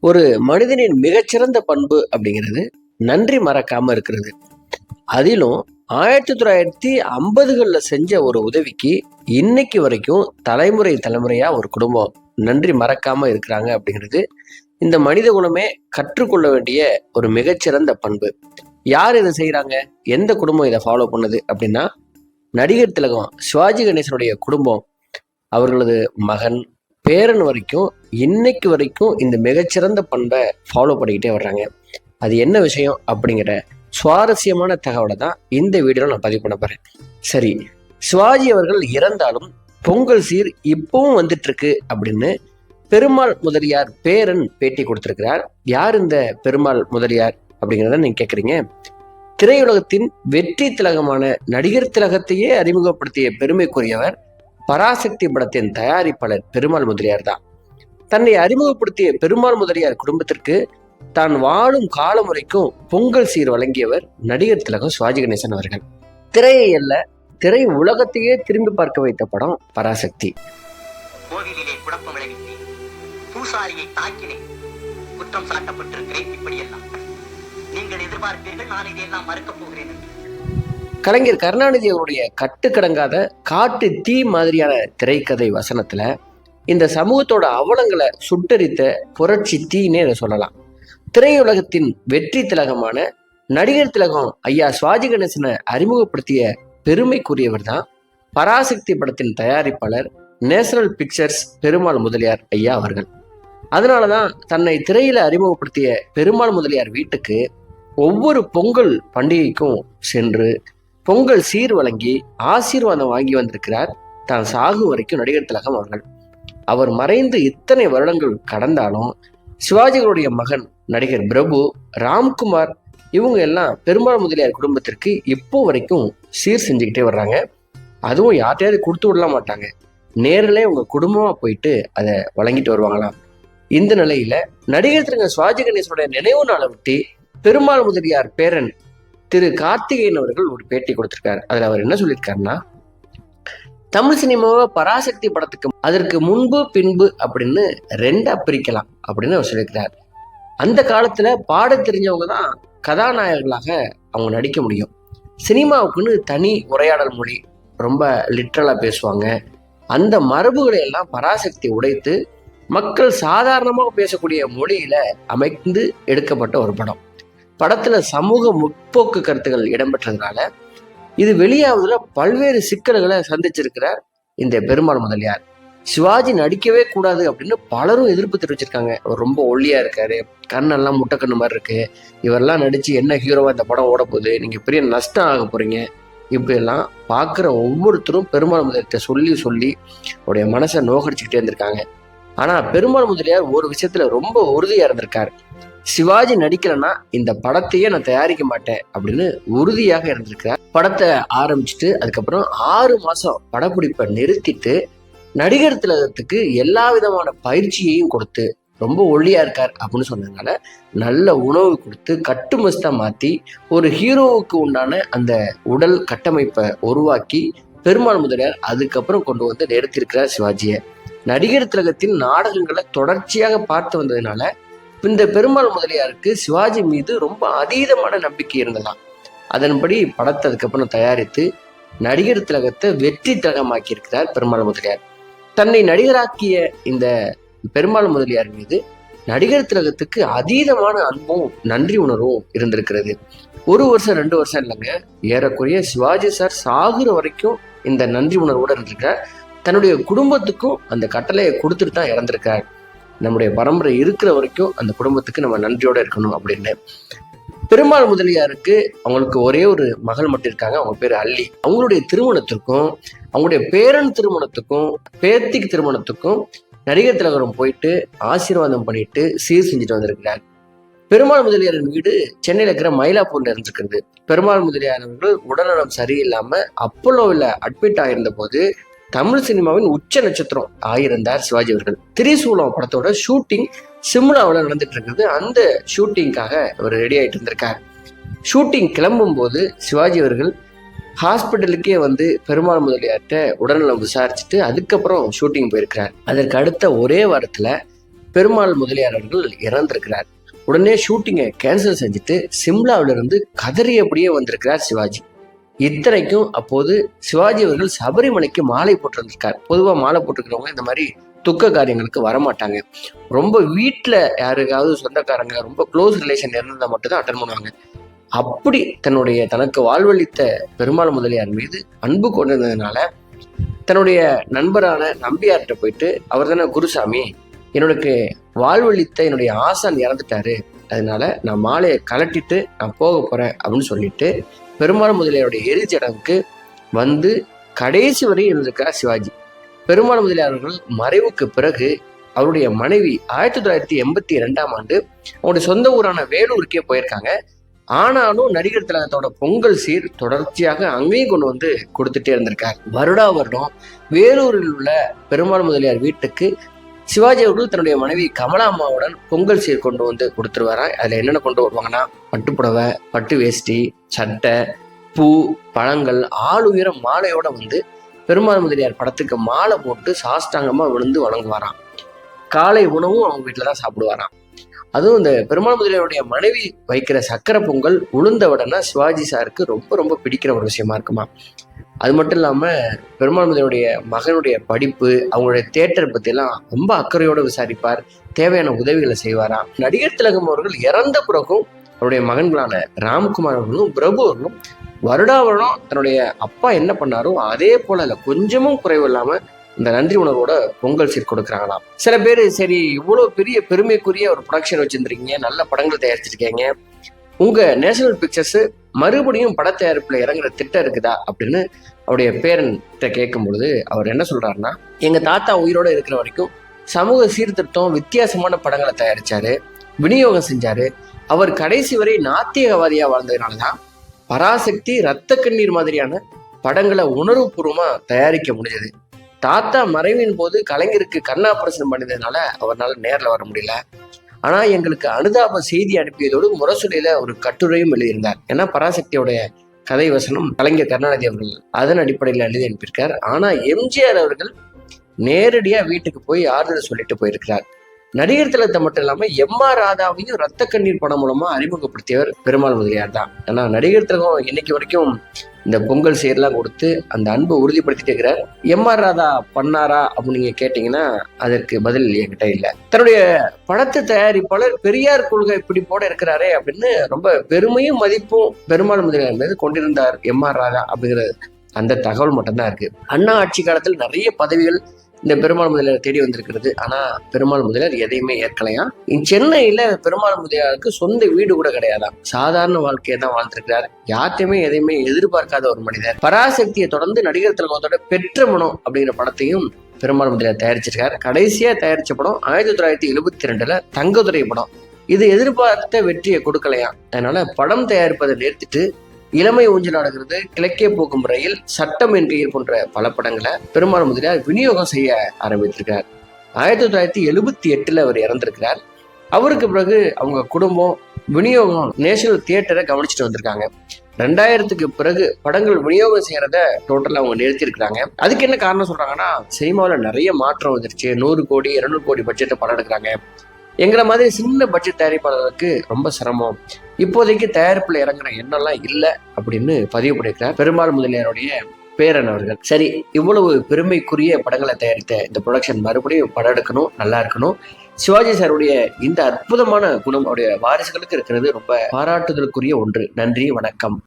ஒரு மனிதனின் மிகச்சிறந்த பண்பு அப்படிங்கிறது நன்றி மறக்காம இருக்கிறது. அதிலும் ஆயிரத்தி தொள்ளாயிரத்தி ஐம்பதுகளில் செஞ்ச ஒரு உதவிக்கு இன்னைக்கு வரைக்கும் தலைமுறை தலைமுறையா ஒரு குடும்பம் நன்றி மறக்காம இருக்கிறாங்க அப்படிங்கிறது இந்த மனித குலமே கற்றுக்கொள்ள வேண்டிய ஒரு மிகச்சிறந்த பண்பு. யார் இதை செய்கிறாங்க எந்த குடும்பம் இதை ஃபாலோ பண்ணுது அப்படின்னா நடிகர் திலகம் சிவாஜி கணேசனுடைய குடும்பம் அவர்களது மகன் பேரன் வரைக்கும் இன்னைக்கு வரைக்கும் இந்த மிகச்சிறந்த பண்பை ஃபாலோ பண்ணிக்கிட்டே வர்றாங்க. அது என்ன விஷயம் அப்படிங்கிற சுவாரஸ்யமான தகவலை தான் இந்த வீடியோவில் நான் பதிவு பண்ண போகிறேன் சரி சிவாஜி அவர்கள் இறந்தாலும் பொங்கல் சீர் இப்பவும் வந்துட்டு இருக்கு அப்படின்னு பெருமாள் முதலியார் பேரன் பேட்டி கொடுத்திருக்கிறார். யார் இந்த பெருமாள் முதலியார் அப்படிங்கிறத நீங்க கேட்குறீங்க திரையுலகத்தின் வெற்றி திலகமான நடிகர் திலகத்தையே அறிமுகப்படுத்திய பெருமைக்குரியவர் பராசக்தி படத்தின் தயாரிப்பாளர் பெருமாள் முதலியார் தான். தன்னை அறிமுகப்படுத்திய பெருமாள் முதலியார் குடும்பத்திற்கு தான் வாழும் காலம் வரைக்கும் பொங்கல் சீர் வழங்கியவர் நடிகர் திலகம் சுவாஜி கணேசன் அவர்கள். திரையை அல்ல திரை உலகத்தையே திரும்பி பார்க்க வைத்த படம் பராசக்தி. கோவிலிலே குழப்பம் விளைவித்தேன் பூசாரியை தாக்கினேன் குற்றம் சாட்டப்பட்டிருக்கிறேன் இப்படியெல்லாம். நீங்கள் எதிர்பார்ப்பீர்கள் நான் இதையெல்லாம் மறுக்கப் போகிறேன் என்று. கலைஞர் கருணாநிதி அவருடைய கட்டுக்கடங்காத காட்டு தீ மாதிரியான திரைக்கதை வசனத்தில் இந்த சமூகத்தோட அவலங்களை சுட்டரித்த புரட்சி தீனே இதை சொல்லலாம். திரையுலகத்தின் வெற்றி திலகமான நடிகர் திலகம் ஐயா சுவாஜி கணேசனை அறிமுகப்படுத்திய பெருமைக்குரியவர் தான் பராசக்தி படத்தின் தயாரிப்பாளர் நேஷனல் பிக்சர்ஸ் பெருமாள் முதலியார் ஐயா அவர்கள். அதனால தான் தன்னை திரையில அறிமுகப்படுத்திய பெருமாள் முதலியார் வீட்டுக்கு ஒவ்வொரு பொங்கல் பண்டிகைக்கும் சென்று பொங்கல் சீர் வழங்கி ஆசீர்வாதம் வாங்கி வந்திருக்கிறார். தான் சாகும் வரைக்கும் நடிகர் திலகம் அவர்கள். அவர் மறைந்து இத்தனை வருடங்கள் கடந்தாலும் சிவாஜிகளுடைய மகன் நடிகர் பிரபு ராம்குமார் இவங்க எல்லாம் பெரும்பாலும் முதலியார் குடும்பத்திற்கு இப்போ வரைக்கும் சீர் செஞ்சுக்கிட்டே வர்றாங்க. அதுவும் யார்ட்டையாவது கொடுத்து விடல மாட்டாங்க. நேரிலே உங்க குடும்பமா போயிட்டு அதை வழங்கிட்டு வருவாங்களாம். இந்த நிலையில நடிகர் திருங்க சிவாஜி கணேசனுடைய நினைவு நாளை ஒட்டி பெருமாள் முதலியார் பேரன் திரு கார்த்திகேயன் அவர்கள் ஒரு பேட்டி கொடுத்திருக்காரு. அதுல அவர் என்ன சொல்லியிருக்காருன்னா தமிழ் சினிமாவை பராசக்தி படத்துக்கு அதற்கு முன்பு பின்பு அப்படின்னு ரெண்டா பிரிக்கலாம் அப்படின்னு அவர் சொல்லியிருக்கிறார். அந்த காலத்துல பாட தெரிஞ்சவங்க தான் கதாநாயகர்களாக அவங்க நடிக்க முடியும். சினிமாவுக்குன்னு தனி உரையாடல் மொழி ரொம்ப லிட்ரலா பேசுவாங்க. அந்த மரபுகளை எல்லாம் பராசக்தி உடைத்து மக்கள் சாதாரணமாக பேசக்கூடிய மொழியில அமைந்து எடுக்கப்பட்ட ஒரு படம். படத்தில் சமூக முற்போக்கு கருத்துக்கள் இடம்பெற்றதுனால இது வெளியாவதுல பல்வேறு சிக்கல்களை சந்திச்சிருக்கிறார் இந்த பெருமாள் முதலியார். சிவாஜி நடிக்கவே கூடாது அப்படின்னு பலரும் எதிர்ப்பு தெரிவிச்சிருக்காங்க. அவர் ரொம்ப ஒல்லியா இருக்காரு. கண்ணெல்லாம் முட்டைக்கண்ணு மாதிரி இருக்கு. இவரெல்லாம் நடிச்சு என்ன ஹீரோவா இந்த படம் ஓட போகுது? நீங்க பெரிய நஷ்டம் ஆக போறீங்க. இப்படியெல்லாம் பார்க்குற ஒவ்வொருத்தரும் பெருமாள் முதலியார்கிட்ட சொல்லி சொல்லி அவருடைய மனசை நோகடிச்சுக்கிட்டே இருந்திருக்காங்க. ஆனா பெருமாள் முதலியார் ஒரு விஷயத்துல ரொம்ப உறுதியா இருந்திருக்காரு. சிவாஜி நடிக்கலைன்னா இந்த படத்தையே நான் தயாரிக்க மாட்டேன் அப்படின்னு உறுதியாக இருந்திருக்கிறார். படத்தை ஆரம்பிச்சுட்டு அதுக்கப்புறம் ஆறு மாசம் படப்பிடிப்பை நிறுத்திட்டு நடிகர் திலகத்துக்கு எல்லா விதமான பயிற்சியையும் கொடுத்து ரொம்ப ஒல்லியா இருக்கார் அப்படின்னு சொன்னதுனால நல்ல உணவு கொடுத்து கட்டுமஸ்தா மாத்தி ஒரு ஹீரோவுக்கு உண்டான அந்த உடல் கட்டமைப்பை உருவாக்கி பெருமாள் முதலியார் அதுக்கப்புறம் கொண்டு வந்து நிறுத்தியிருக்கிறார் சிவாஜியை. நடிகர் திலகத்தின் நாடகங்களை தொடர்ச்சியாக பார்த்து வந்ததுனால இந்த பெருமாள் முதலியாருக்கு சிவாஜி மீது ரொம்ப அதீதமான நம்பிக்கை இருந்ததாம். அதன்படி படத்தை அதுக்கப்புறம் தயாரித்து நடிகர் திலகத்தை வெற்றி திலகமாக்கி இருக்கிறார் பெருமாள் முதலியார். தன்னை நடிகராக்கிய இந்த பெருமாள் முதலியார் மீது நடிகர் திலகத்துக்கு அதீதமான அன்பும் நன்றி உணர்வும் இருந்திருக்கிறது. ஒரு வருஷம் ரெண்டு வருஷம் இல்லைங்க. ஏறக்குறைய சிவாஜி சார் சாகுற வரைக்கும் இந்த நன்றி உணர்வோடு இருந்திருக்கார் தன்னுடைய குடும்பத்துக்கும் அந்த கட்டளையை கொடுத்துட்டு தான் இறந்திருக்கார் நம்முடைய பரம்பரை இருக்கிற வரைக்கும் அந்த குடும்பத்துக்கு நம்ம நன்றியோடு இருக்கணும் அப்படின்னு. பெருமாள் முதலியாருக்கு அவங்களுக்கு ஒரே ஒரு மகள் மட்டும் இருக்காங்க. அவங்க பேர் அள்ளி அவங்களுடைய திருமணத்திற்கும் அவங்களுடைய பேரன் திருமணத்துக்கும் பேத்திக்கு திருமணத்துக்கும் நடிகர் திலகரம் போயிட்டு ஆசீர்வாதம் பண்ணிட்டு சீர் செஞ்சுட்டு வந்திருக்கிறார். பெருமாள் முதலியாரின் வீடு சென்னையில் இருக்கிற மயிலாப்பூர்ல இருந்திருக்கிறது. பெருமாள் முதலியார் அவர்கள் உடல்நலம் சரியில்லாம அப்போலோவில் அட்மிட் ஆயிருந்த போது தமிழ் சினிமாவின் உச்ச நட்சத்திரம் ஆயிருந்தார் சிவாஜி அவர்கள். திரிசூலம் படத்தோட ஷூட்டிங் சிம்லாவில் நடந்துட்டு இருக்குது. அந்த ஷூட்டிங்காக அவர் ரெடி ஆகிட்டு இருந்திருக்கார். ஷூட்டிங் கிளம்பும் போது சிவாஜி அவர்கள் ஹாஸ்பிட்டலுக்கே வந்து பெருமாள் முதலியார்கிட்ட உடல்நலம் விசாரிச்சுட்டு அதுக்கப்புறம் ஷூட்டிங் போயிருக்கிறார். அதற்கு அடுத்த ஒரே வாரத்தில் பெருமாள் முதலியார் அவர்கள் இறந்திருக்கிறார். உடனே ஷூட்டிங்கை கேன்சல் செஞ்சுட்டு சிம்லாவிலிருந்து இருந்து அப்படியே வந்திருக்கிறார் சிவாஜி. இத்தனைக்கும் அப்போது சிவாஜி அவர்கள் சபரிமலைக்கு மாலை போட்டிருந்திருக்கார். பொதுவாக மாலை போட்டிருக்கிறவங்க இந்த மாதிரி துக்க காரியங்களுக்கு வரமாட்டாங்க. ரொம்ப வீட்டில் யாருக்காவது சொந்தக்காரங்க ரொம்ப க்ளோஸ் ரிலேஷன் இருந்தால் மட்டும்தான் அட்டன் பண்ணுவாங்க. அப்படி தன்னுடைய தனக்கு வாழ்வளித்த பெருமாள் முதலியார் மீது அன்பு கொண்டிருந்ததுனால தன்னுடைய நண்பரான நம்பியார்கிட்ட போயிட்டு அவர் தானே குருசாமி என்னோடக்கு வாழ்வழித்த என்னுடைய ஆசான் இறந்துட்டாரு. அதனால நான் மாலையை கலட்டிட்டு நான் போக போறேன் அப்படின்னு சொல்லிட்டு பெருமாள் முதலியாருடைய இறுதிச்சடங்குக்கு வந்து கடைசி வரை இருந்திருக்கிறார் சிவாஜி. பெருமாள் முதலியார்கள் மறைவுக்கு பிறகு அவருடைய மனைவி ஆயிரத்தி தொள்ளாயிரத்தி எண்பத்தி ரெண்டாம் ஆண்டு அவருடைய சொந்த ஊரான வேலூருக்கே போயிருக்காங்க. ஆனாலும் நடிகர் திலகத்தோட பொங்கல் சீர் தொடர்ச்சியாக அங்கேயும் கொண்டு வந்து கொடுத்துட்டே இருந்திருக்கார். வருடா வருடம் வேலூரில் உள்ள பெருமாள் முதலியார் வீட்டுக்கு சிவாஜி அவர்கள் தன்னுடைய மனைவி கமலாம்மாவுடன் பொங்கல் சீர் கொண்டு வந்து கொடுத்துருவாராம் அதில் என்னென்ன கொண்டு வருவாங்கன்னா பட்டுப்புடவை பட்டு வேஷ்டி சட்டை பூ பழங்கள் ஆள் உயர மாலையோட வந்து பெருமாள் முதலியார் படத்துக்கு மாலை போட்டு சாஷ்டாங்கமாக விழுந்து வணங்குவாராம். காலை உணவும் அவங்க வீட்டில் தான் சாப்பிடுவாராம். அதுவும் இந்த பெருமாள் முதலியாருடைய மனைவி வைக்கிற சக்கரை பொங்கல் உளுந்த வடைனா சிவாஜி சாருக்கு ரொம்ப ரொம்ப பிடிக்கிற ஒரு விஷயமா இருக்குமா அது மட்டும் இல்லாம பெருமாள்மதியுடைய மகனுடைய படிப்பு அவங்களுடைய தேட்டர் பற்றிலாம் ரொம்ப அக்கறையோடு விசாரிப்பார். தேவையான உதவிகளை செய்வாராம். நடிகர் திலகம் அவர்கள் இறந்த பிறகும் அவருடைய மகன்களான ராம்குமார் அவர்களும் பிரபு அவர்களும் வருடா வருடம் தன்னுடைய அப்பா என்ன பண்ணாரோ அதே போல இல்லை கொஞ்சமும் குறைவு இல்லாம இந்த நன்றி உணர்வோட பொங்கல் சீர் கொடுக்குறாங்களாம். சில பேர் சரி இவ்வளவு பெரிய பெருமைக்குரிய ஒரு ப்ரொடக்ஷன் வச்சுருந்துருக்கீங்க நல்ல படங்கள் தயாரிச்சிருக்கீங்க. உங்க நேஷனல் பிக்சர்ஸ் மறுபடியும் பட இறங்குற திட்டம் இருக்குதா அப்படின்னு அவருடைய பேரன்கிட்ட கேட்கும் பொழுது அவர் என்ன சொல்றாருன்னா எங்க தாத்தா உயிரோட இருக்கிற வரைக்கும் சமூக சீர்திருத்தம் வித்தியாசமான படங்களை தயாரிச்சாரு விநியோகம் செஞ்சாரு. அவர் கடைசி வரை நாத்தியகவாதியா வாழ்ந்ததுனாலதான் பராசக்தி ரத்த கண்ணீர் மாதிரியான படங்களை உணர்வுபூர்வமாக தயாரிக்க முடிஞ்சது. தாத்தா மறைவின் போது கலைஞருக்கு கண்ணாபரசனம் பண்ணதுனால அவரால் நேரில் வர முடியல. ஆனா எங்களுக்கு அனுதாப செய்தி அனுப்பியதோடு முரசொலியில் ஒரு கட்டுரையும் எழுதியிருந்தார். ஏன்னா பராசக்தியோடைய கதை வசனம் கலைஞர் கருணாநிதி அவர்கள் அதன் அடிப்படையில் எழுதி அனுப்பியிருக்கார். ஆனா எம்ஜிஆர் அவர்கள் நேரடியா வீட்டுக்கு போய் ஆறுதல் சொல்லிட்டு போயிருக்கிறார். நடிகர் தளத்தை மட்டும் இல்லாம எம் ஆர் ராதாவையும் ரத்த கண்ணீர் படம் மூலமா அறிமுகப்படுத்தியவர் பெருமாள் முதலியார் தான். ஏன்னா நடிகர் திலகம் இன்னைக்கு வரைக்கும் இந்த பொங்கல் சீர்லாம் கொடுத்து அந்த அன்பை உறுதிப்படுத்திட்டு இருக்கிறார் எம் ஆர் ராதா பண்ணாரா அப்படின்னு நீங்க கேட்டீங்கன்னா அதற்கு பதில் என்கிட்ட இல்லை. தன்னுடைய படத்தை தயாரிப்பாளர் பெரியார் கொள்கை பிடிப்போட இருக்கிறாரே அப்படின்னு ரொம்ப பெருமையும் மதிப்பும் பெருமாள் முதலியார் மீது கொண்டிருந்தார் எம் ஆர் ராதா அப்படிங்கிற அந்த தகவல் மட்டும்தான் இருக்கு. அண்ணா ஆட்சி காலத்தில் நிறைய பதவிகள் இந்த பெருமாள் முதலியார் தேடி வந்திருக்கிறது. ஆனா பெருமாள் முதலியார் எதையுமே ஏற்கலையா? சென்னையில பெருமாள் முதலியாருக்கு சொந்த வீடு கூட கிடையாதாம். சாதாரண வாழ்க்கையை தான் வாழ்ந்திருக்கிறார். யார்ட்டையுமே எதையுமே எதிர்பார்க்காத ஒரு மனிதர். பராசக்தியை தொடர்ந்து நடிகர் திலகத்தோட பெற்ற மனம் அப்படிங்கிற படத்தையும் பெருமாள் முதலியார் தயாரிச்சிருக்காரு. கடைசியா தயாரிச்ச படம் ஆயிரத்தி தொள்ளாயிரத்தி எழுபத்தி ரெண்டுல தங்கதுரை படம். இது எதிர்பார்த்த வெற்றியை கொடுக்கலையா? அதனால படம் தயாரிப்பதை நிறுத்திட்டு இளமை ஊஞ்சல் நடக்கிறது கிழக்கே போக்கும் முறையில் சட்டம் என்கையில் போன்ற பல படங்களை பெருமாள் முதலியார் விநியோகம் செய்ய ஆரம்பித்திருக்கிறார். ஆயிரத்தி தொள்ளாயிரத்தி எழுபத்தி எட்டுல அவர் இறந்திருக்கிறார். அவருக்கு பிறகு அவங்க குடும்பம் விநியோகம் நேஷனல் தியேட்டரை கவனிச்சுட்டு வந்திருக்காங்க. ரெண்டாயிரத்துக்கு பிறகு படங்கள் விநியோகம் செய்யறத டோட்டலாக அவங்க நிறுத்தியிருக்கிறாங்க. அதுக்கு என்ன காரணம் சொல்றாங்கன்னா சினிமாவில் நிறைய மாற்றம் வந்துருச்சு. நூறு கோடி இருநூறு கோடி பட்ஜெட்டை படம் எடுக்கிறாங்க. எங்களை மாதிரி சின்ன பட்ஜெட் தயாரிப்பாளருக்கு ரொம்ப சிரமம். இப்போதைக்கு தயாரிப்பில் இறங்குற எண்ணெல்லாம் இல்லை அப்படின்னு பதிவு பண்ணியிருக்கிறார் பெரும்பாலும் முதலியாருடைய பேரன் அவர்கள். சரி இவ்வளவு பெருமைக்குரிய படங்களை தயாரித்த இந்த ப்ரொடக்ஷன் மறுபடியும் படம் எடுக்கணும் நல்லா இருக்கணும். சிவாஜி சாருடைய இந்த அற்புதமான குணம் அவருடைய வாரிசுகளுக்கு இருக்கிறது ரொம்ப பாராட்டுதலுக்குரிய ஒன்று. நன்றி வணக்கம்.